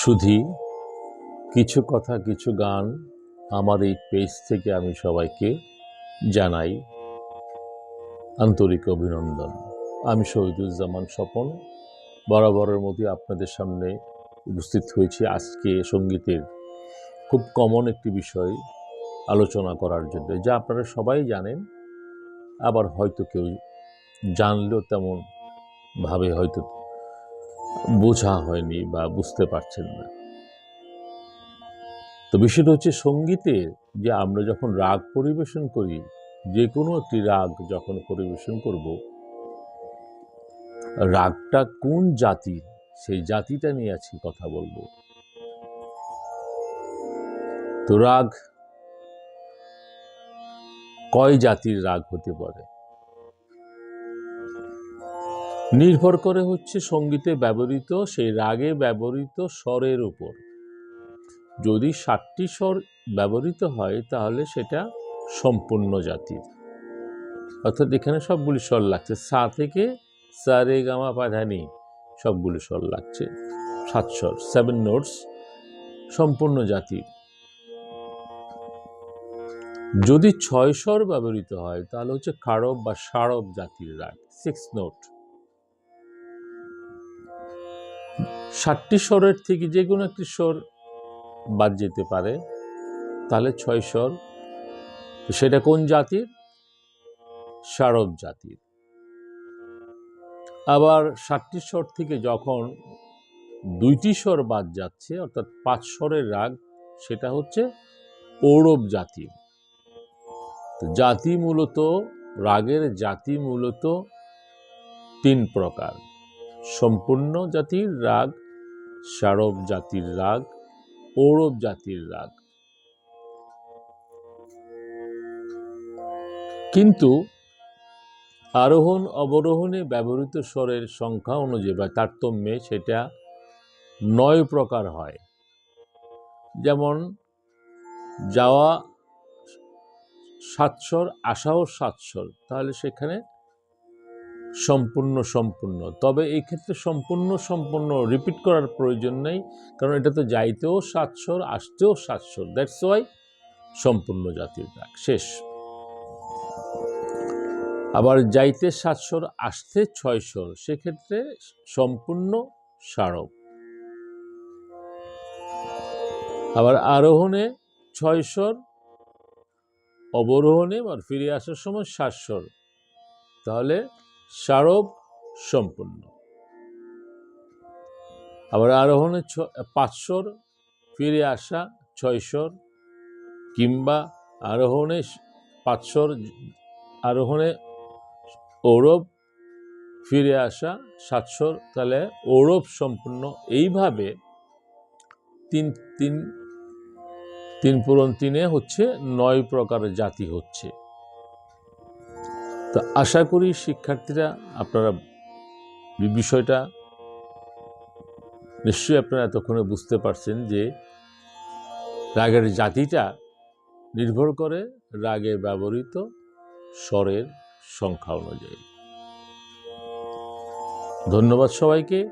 শুধু কিছু কথা, কিছু গান আমার এই পেজ থেকে আমি সবাইকে জানাই আন্তরিক অভিনন্দন। আমি শহীদুজ্জামান স্বপন, বরাবরের মতোই আপনাদের সামনে উপস্থিত হয়েছি আজকে সঙ্গীতের খুব কমন একটি বিষয় আলোচনা করার জন্য, যা আপনারা সবাই জানেন, আবার হয়তো কেউ জানলেও তেমন ভাবে হয়তো বোঝা হয়নি বা বুঝতে পারছেন না। তো বিষয়টা হচ্ছে সঙ্গীতে যে আমরা যখন রাগ পরিবেশন করি, যে কোনো একটি রাগ যখন পরিবেশন করব, রাগটা কোন জাতির সেই জাতিটা নিয়ে আজকে কথা বলব। তো রাগ কয় জাতির রাগ হতে পারে? নির্ভর করে হচ্ছে সঙ্গীতে ব্যবহৃত, সেই রাগে ব্যবহৃত স্বরের উপর। যদি ষাটটি স্বর ব্যবহৃত হয়, তাহলে সেটা সম্পূর্ণ জাতির। অর্থাৎ এখানে সবগুলি স্বর লাগছে। সা থেকে সা রে গামা পাধানি সবগুলি স্বর লাগছে। সাত স্বর সেভেন নোটস সম্পূর্ণ জাতির। যদি ছয় স্বর ব্যবহৃত হয়, তাহলে হচ্ছে কারব বা সারব জাতির রাগ সিক্স নোট ষাটটি স্বরের থেকে যে কোনো একটি স্বর বাদ যেতে পারে। তাহলে ছয় স্বর। সেটা কোন জাতির? সারব জাতির। আবার ষাটটি স্বর থেকে যখন দুইটি স্বর বাদ যাচ্ছে, অর্থাৎ পাঁচ স্বরের রাগ, সেটা হচ্ছে ঔরব জাতির তো জাতি মূলত, রাগের জাতি মূলত তিন প্রকার। সম্পূর্ণ জাতির রাগ, সারব জাতির রাগ, ঔরব জাতির রাগ। কিন্তু আরোহণ অবরোহণে ব্যবহৃত স্বরের সংখ্যা অনুযায়ী বা তারতম্যে সেটা নয় প্রকার হয়। যেমন, যাওয়া সাতস্বর আশাও সাতস্বর তাহলে সেখানে সম্পূর্ণ সম্পূর্ণ। তবে এই ক্ষেত্রে সম্পূর্ণ সম্পূর্ণ রিপিট করার প্রয়োজন নেই, কারণ এটা তো যাইতেও সাতস্বর আসতেও সাতস্বর দ্যাটস ওয়াই সম্পূর্ণ জাতির ডাক। শেষ। আবার যাইতে সাতস্বর আসতে ছয় স্বর সেক্ষেত্রে সম্পূর্ণ স্মারক। আবার আরোহণে ছয় স্বর অবরোহণে আর ফিরে আসার সময় সাত স্বর তাহলে সারব সম্পূর্ণ আবার আরোহণে পাঁচশোর ফিরে আসা ছয়শোর কিংবা আরোহণে পাঁচশোর আরোহণে ঔরব ফিরে আসা সাতশোর, তাহলে ঔরব সম্পূর্ণ এইভাবে তিন তিন তিন পূরণ তিনে হচ্ছে নয় প্রকার জাতি হচ্ছে। তো আশা করি শিক্ষার্থীরা আপনারা বিষয়টা নিশ্চয়ই আপনারা এতক্ষণে বুঝতে পারছেন যে রাগের জাতিটা নির্ভর করে রাগে ব্যবহৃত স্বরের সংখ্যা অনুযায়ী। ধন্যবাদ সবাইকে।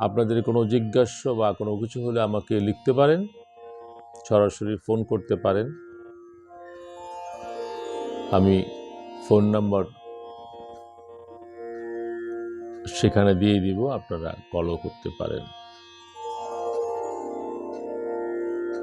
আপনাদের কোনো জিজ্ঞাসা বা কোনো কিছু হলে আমাকে লিখতে পারেন, সরাসরি ফোন করতে পারেন। আমি ফোন নাম্বার সেখানে দিয়ে দিব আপনারা কলও করতে পারেন।